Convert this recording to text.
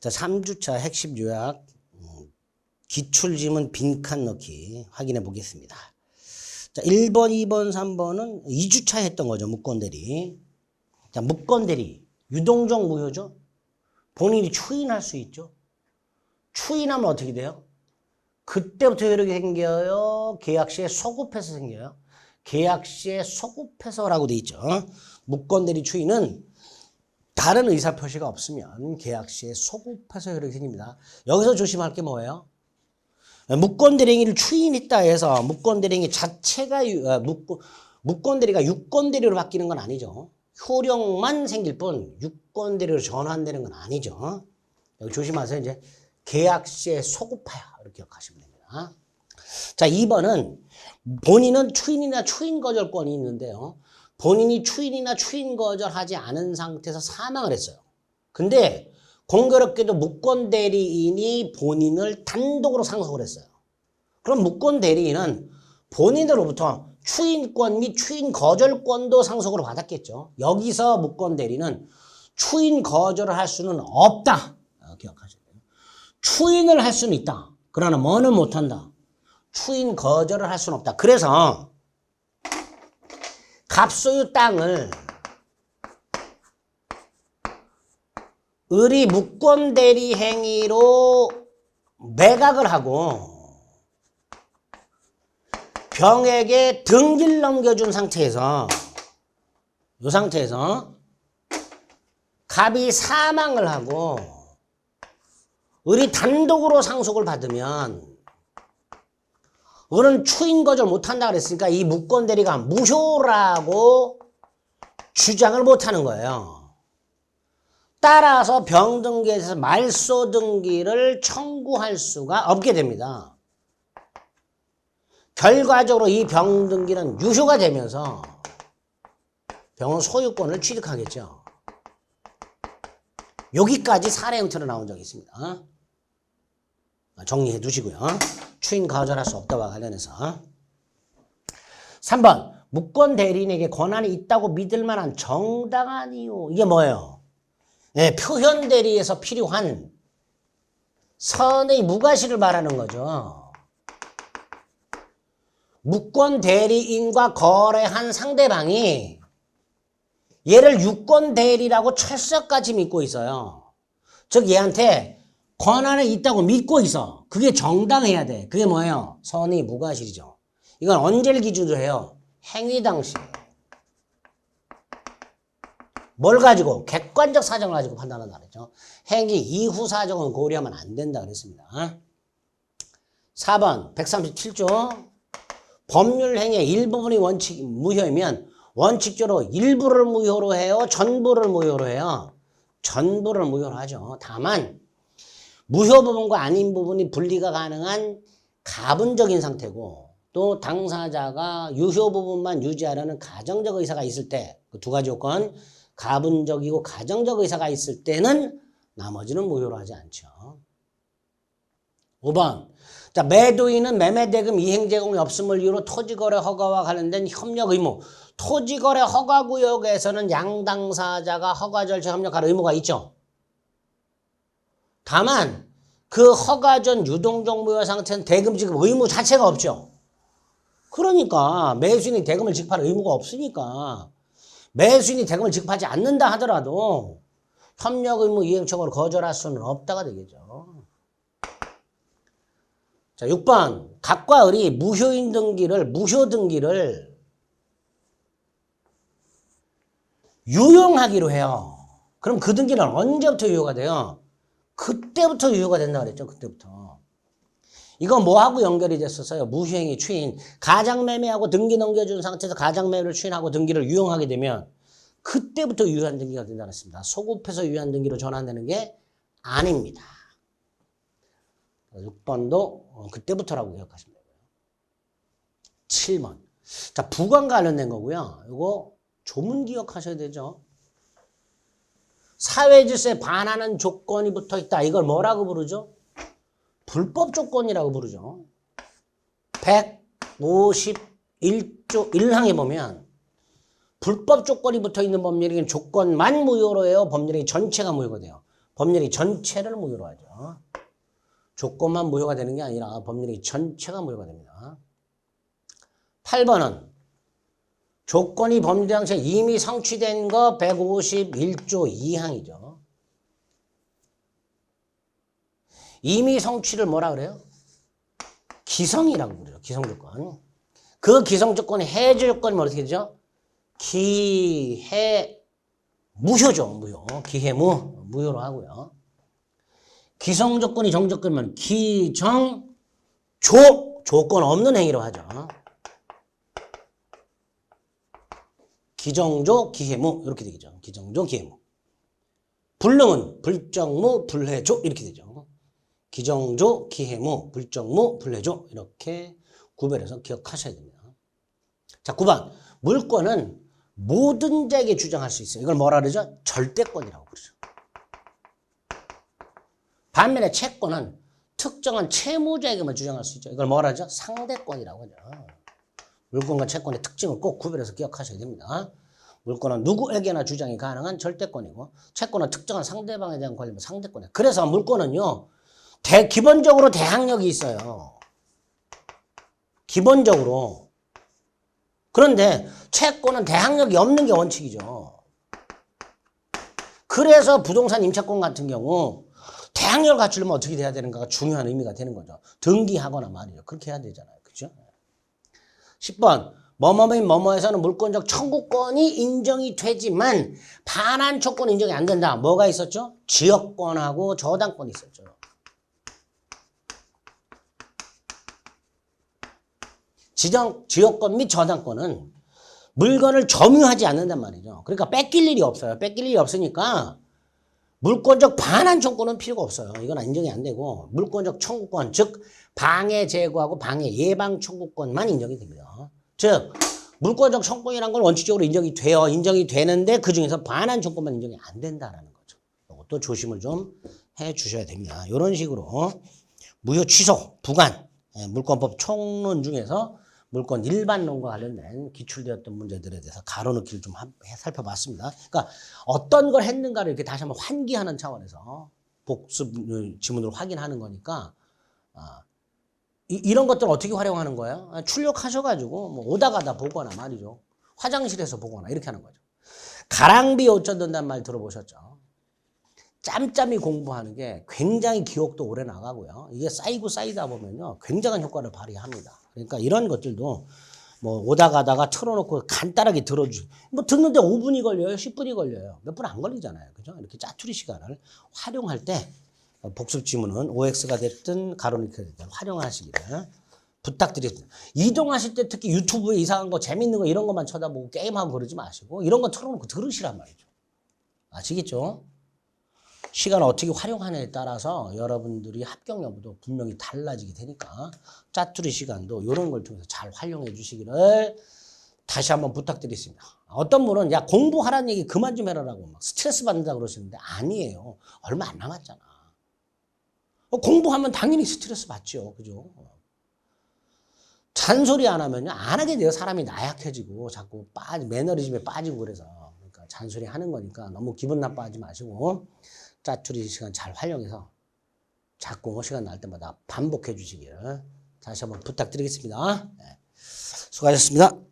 자, 3주차 핵심 요약 음, 기출지문 빈칸 넣기 확인해 보겠습니다. 자, 1번, 2번, 3번은 2주차 했던 거죠. 무건대리. 자, 무건대리. 유동적 무효죠. 본인이 추인할 수 있죠. 추인하면 어떻게 돼요? 그때부터 효력이 생겨요. 계약 시에 소급해서 생겨요. 계약 시에 소급해서라고 돼 있죠. 무건대리 추인은 다른 의사 표시가 없으면 계약 시에 소급해서 효력이 생깁니다. 여기서 조심할 게 뭐예요? 무건대리를 추인했다 해서 무건대리 자체가 유- 어, 무건, 무건대리가 유건대리로 바뀌는 건 아니죠. 효력만 생길 뿐 유건대리로 전환되는 건 아니죠. 여기 조심하세요. 이제 계약 시에 소급하여 이렇게 기억하시면 됩니다. 자, 2번은 본인은 추인이나 추인 거절권이 있는데요. 본인이 추인이나 추인 거절하지 않은 상태에서 사망을 했어요. 근데 공교롭게도 무권 대리인이 본인을 단독으로 상속을 했어요. 그럼 무권 대리인은 본인으로부터 추인권 및 추인 거절권도 상속으로 받았겠죠. 여기서 무권 대리는 추인 거절을 할 수는 없다. 어, 기억하셔야 돼요. 추인을 할 수는 있다. 그러나 뭐는 못한다. 추인 거절을 할 수는 없다. 그래서 갑소유 땅을 을이 무권 대리 행위로 매각을 하고 병에게 등기를 넘겨준 상태에서 이 상태에서 갑이 사망을 하고 을이 단독으로 상속을 받으면 을은 추인 거절 못한다 그랬으니까 이 무권 대리가 무효라고 주장을 못하는 거예요. 따라서 병등기에서 말소 등기를 청구할 수가 없게 됩니다. 결과적으로 이 병등기는 유효가 되면서 병원 소유권을 취득하겠죠. 여기까지 사례 형태로 나온 적이 있습니다. 정리해 두시고요. 추인 거절할 수 없다와 관련해서 3번 무권 대리인에게 권한이 있다고 믿을 만한 정당한 이유 이게 뭐예요? 예, 표현 대리에서 필요한 선의 무과시를 말하는 거죠. 무권 대리인과 거래한 상대방이 얘를 유권 대리라고 철석같이 믿고 있어요. 즉 얘한테 권한이 있다고 믿고 있어. 그게 정당해야 돼. 그게 뭐예요? 선의 무과실이죠. 이건 언제를 기준으로 해요? 행위 당시. 뭘 가지고? 객관적 사정을 가지고 판단한다 그랬죠. 행위 이후 사정은 고려하면 안 된다 그랬습니다. 4번 137조 법률 행위의 일부분이 원칙 무효이면 원칙적으로 일부를 무효로 해요? 전부를 무효로 해요? 전부를 무효로 하죠. 다만 무효 부분과 아닌 부분이 분리가 가능한 가분적인 상태고 또 당사자가 유효 부분만 유지하려는 가정적 의사가 있을 때 그 두 가지 요건 가분적이고 가정적 의사가 있을 때는 나머지는 무효로 하지 않죠. 5번 자 매도인은 매매대금 이행 제공이 없음을 이유로 토지거래 허가와 관련된 협력 의무 토지거래 허가구역에서는 양당사자가 허가 절차 협력할 의무가 있죠. 다만 그 허가 전 유동적 무효 상태는 대금 지급 의무 자체가 없죠. 그러니까 매수인이 대금을 지급할 의무가 없으니까 매수인이 대금을 지급하지 않는다 하더라도 협력 의무 이행 청구를 거절할 수는 없다가 되겠죠. 자, 6번 각과 을이 무효인 등기를 무효 등기를 유용하기로 해요. 그럼 그 등기는 언제부터 유효가 돼요? 그때부터 유효가 된다 그랬죠. 그때부터. 이거 뭐하고 연결이 됐었어요? 무효행위 추인. 가장매매하고 등기 넘겨준 상태에서 가장매매를 추인하고 등기를 유용하게 되면 그때부터 유효한 등기가 된다 그랬습니다. 소급해서 유효한 등기로 전환되는 게 아닙니다. 6번도 어, 그때부터라고 기억하시면 되고요. 7번. 자, 부관 관련된 거고요. 이거 조문 기억하셔야 되죠. 사회 질서에 반하는 조건이 붙어 있다. 이걸 뭐라고 부르죠? 불법 조건이라고 부르죠. 151조 1항에 보면 불법 조건이 붙어 있는 법률에는 조건만 무효로 해요. 법률이 전체가 무효가 돼요. 법률이 전체를 무효로 하죠. 조건만 무효가 되는 게 아니라 법률이 전체가 무효가 됩니다. 8번은 조건이 법률 항시에 이미 성취된 거 151조 2항이죠. 이미 성취를 뭐라 그래요? 기성이라고 그래요. 기성 조건. 그 기성 조건의 해조건이 뭐 어떻게 되죠? 기해 무효죠. 무효. 기해무 무효로 하고요. 기성 조건이 정 조건이면 기정 조 조건 없는 행위로 하죠. 기정조 기해무 이렇게 되겠죠. 기정조 기해무. 불능은 불정무 불해조 이렇게 되죠. 기정조 기해무 불정무 불해조 이렇게 구별해서 기억하셔야 됩니다. 자, 9번. 물권은 모든 자에게 주장할 수 있어요. 이걸 뭐라 그러죠? 절대권이라고 그러죠. 반면에 채권은 특정한 채무자에게만 주장할 수 있죠. 이걸 뭐라 하죠? 상대권이라고 하죠. 물권과 채권의 특징을 꼭 구별해서 기억하셔야 됩니다. 물권은 누구에게나 주장이 가능한 절대권이고 채권은 특정한 상대방에 대한 권리면 상대권이에요. 그래서 물권은요. 대, 기본적으로 대항력이 있어요. 기본적으로. 그런데 채권은 대항력이 없는 게 원칙이죠. 그래서 부동산 임차권 같은 경우 대항력을 갖추려면 어떻게 돼야 되는가가 중요한 의미가 되는 거죠. 등기하거나 말이죠. 그렇게 해야 되잖아요. 그죠? 10번. 뭐뭐인 뭐뭐에서는 물권적 청구권이 인정이 되지만 반환 조건 인정이 안 된다. 뭐가 있었죠? 지역권하고 저당권이 있었죠. 지정, 지역권 및 저당권은 물건을 점유하지 않는단 말이죠. 그러니까 뺏길 일이 없어요. 뺏길 일이 없으니까 물권적 반환 청구는 필요가 없어요. 이건 인정이 안 되고 물권적 청구권, 즉 방해 제거하고 방해 예방 청구권만 인정이 됩니다. 즉 물권적 청구권이라는 건 원칙적으로 인정이 돼요. 인정이 되는데 그 중에서 반환 청구만 인정이 안 된다라는 거죠. 이것도 조심을 좀 해 주셔야 됩니다. 이런 식으로 무효 취소, 부관, 예, 물권법 총론 중에서 물권 일반론과 관련된 기출되었던 문제들에 대해서 가로놓기를 좀 살펴봤습니다. 그러니까 어떤 걸 했는가를 이렇게 다시 한번 환기하는 차원에서 복습 어, 지문으로 확인하는 거니까 아, 이, 런 것들을 어떻게 활용하는 거예요? 아, 출력하셔가지고 뭐 오다 가다 보거나 말이죠. 화장실에서 보거나 이렇게 하는 거죠. 가랑비 옷 젖는다는 말 들어보셨죠? 짬짬이 공부하는 게 굉장히 기억도 오래 나가고요. 이게 쌓이고 쌓이다 보면요. 굉장한 효과를 발휘합니다. 그러니까 이런 것들도 뭐 오다 가다가 틀어놓고 간단하게 들어주, 뭐 듣는데 5분이 걸려요? 10분이 걸려요? 몇 분 안 걸리잖아요. 그죠? 이렇게 짜투리 시간을 활용할 때 복습 지문은 OX가 됐든 가로니크가 됐든 활용하시기를 부탁드립니다. 이동하실 때 특히 유튜브에 이상한 거, 재밌는 거 이런 것만 쳐다보고 게임하고 그러지 마시고 이런 거 틀어놓고 들으시란 말이죠. 아시겠죠? 시간을 어떻게 활용하느냐에 따라서 여러분들이 합격 여부도 분명히 달라지게 되니까 짜투리 시간도 이런 걸 통해서 잘 활용해 주시기를 다시 한번 부탁드리겠습니다. 어떤 분은 야 공부하라는 얘기 그만 좀 해라라고 막 스트레스 받는다 그러시는데 아니에요. 얼마 안 남았잖아. 어, 공부하면 당연히 스트레스 받죠. 그죠? 잔소리 안 하면요. 안 하게 돼요. 사람이 나약해지고 자꾸 빠지, 매너리즘에 빠지고 그래서. 그러니까 잔소리 하는 거니까 너무 기분 나빠하지 마시고 짜투리 시간 잘 활용해서 자꾸 시간 날 때마다 반복해 주시길 다시 한번 부탁드리겠습니다. 네. 수고하셨습니다.